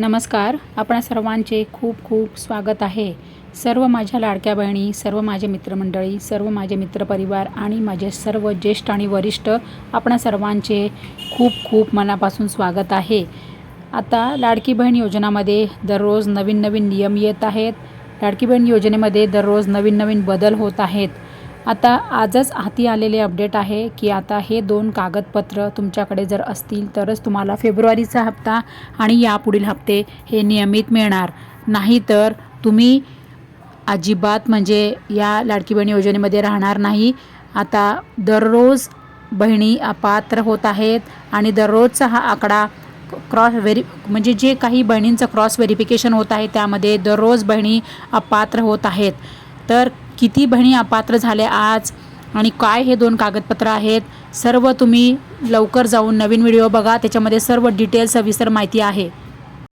नमस्कार. आपणा सर्वांचे खूप खूप स्वागत आहे. सर्व माझ्या लाडक्या बहिणी सर्व माझे मित्रमंडळी सर्व माझे मित्रपरिवार आणि माझे सर्व ज्येष्ठ आणि वरिष्ठ आपणा सर्वांचे खूप खूप मनापासून स्वागत आहे. आता लाडकी बहीण योजनामध्ये दररोज नवीन नवीन नियम येत आहेत. लाडकी बहीण योजनेमध्ये दररोज नवीन नवीन बदल होत आहेत. आता आजच हाती आलेले अपडेट आहे की आता हे दोन कागदपत्र तुमच्याकडे जर असतील तरच तुम्हाला फेब्रुवारीचा हप्ता आणि यापुढील हप्ते हे नियमित मिळणार. नाही तर तुम्ही अजिबात म्हणजे या लाडकी बहिणी योजनेमध्ये राहणार नाही. आता दररोज बहिणी अपात्र होत आहेत आणि दररोजचा हा आकडा क्रॉस व्हेरी म्हणजे जे काही बहिणींचं क्रॉस व्हेरिफिकेशन होत आहे त्यामध्ये दररोज बहिणी अपात्र होत आहेत. तर किती बहिणी अपात्र झाल्या आज आणि काय हे दोन कागदपत्र आहेत? सर्व तुम्ही लवकर जाऊन नवीन व्हिडिओ बघा. त्याच्यामध्ये सर्व डिटेल सविस्तर माहिती आहे.